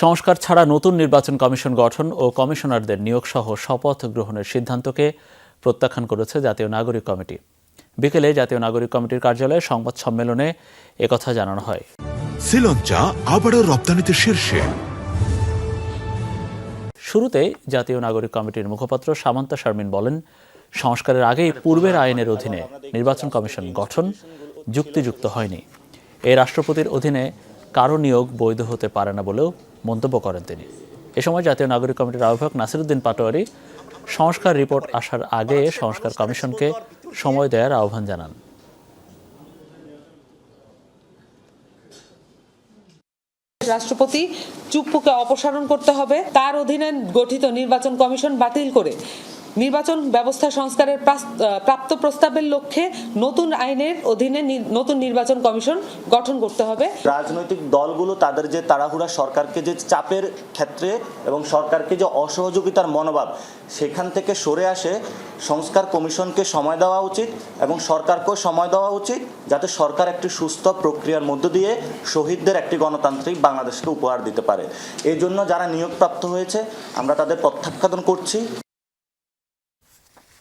সংস্কার ছাড়া নতুন নির্বাচন কমিশন গঠন ও কমিশনারদের নিয়োগ সহ শপথ গ্রহণের সিদ্ধান্তকে প্রত্যাখ্যান করেছে জাতীয় নাগরিক কমিটি। বিকেলে জাতীয় নাগরিক কমিটির কার্যালয়ে সংবাদ সম্মেলনে একথা জানানো হয়। শ্রীলঙ্কা আবারও রপ্তানিতে শীর্ষে। শুরুতেই জাতীয় নাগরিক কমিটির মুখপাত্র সামান্তা শারমিন বলেন সংস্কারের আগেই পূর্বের আইনের অধীনে নির্বাচন কমিশন গঠন যুক্তিযুক্ত হয়নি। এই রাষ্ট্রপতির অধীনে কারও নিয়োগ বৈধ হতে পারে না বলেও মন্তব্য করেন তিনি। এ সময় জাতীয় নাগরিক কমিটির আহ্বায়ক নাসিরুদ্দিন পাটোয়ারি সংস্কার রিপোর্ট আসার আগে সংস্কার কমিশনকে সময় দেওয়ার আহ্বান জানান। রাষ্ট্রপতি চুপ্পুকে অপসারণ করতে হবে। তার অধীনে গঠিত নির্বাচন কমিশন বাতিল করে নির্বাচন ব্যবস্থা সংস্কারের প্রাপ্ত প্রস্তাবের লক্ষ্যে নতুন আইনের অধীনে নতুন নির্বাচন কমিশন গঠন করতে হবে। রাজনৈতিক দলগুলো তাদের যে তাড়াহুড়া, সরকারকে যে চাপের ক্ষেত্রে এবং সরকারকে যে অসহযোগিতার মনোভাব, সেখান থেকে সরে আসে সংস্কার কমিশনকে সময় দেওয়া উচিত এবং সরকারকেও সময় দেওয়া উচিত যাতে সরকার একটি সুস্থ প্রক্রিয়ার মধ্য দিয়ে শহীদদের একটি গণতান্ত্রিক বাংলাদেশকে উপহার দিতে পারে। এই জন্য যারা নিয়োগপ্রাপ্ত হয়েছে, আমরা তাদের প্রত্যাখ্যান করছি।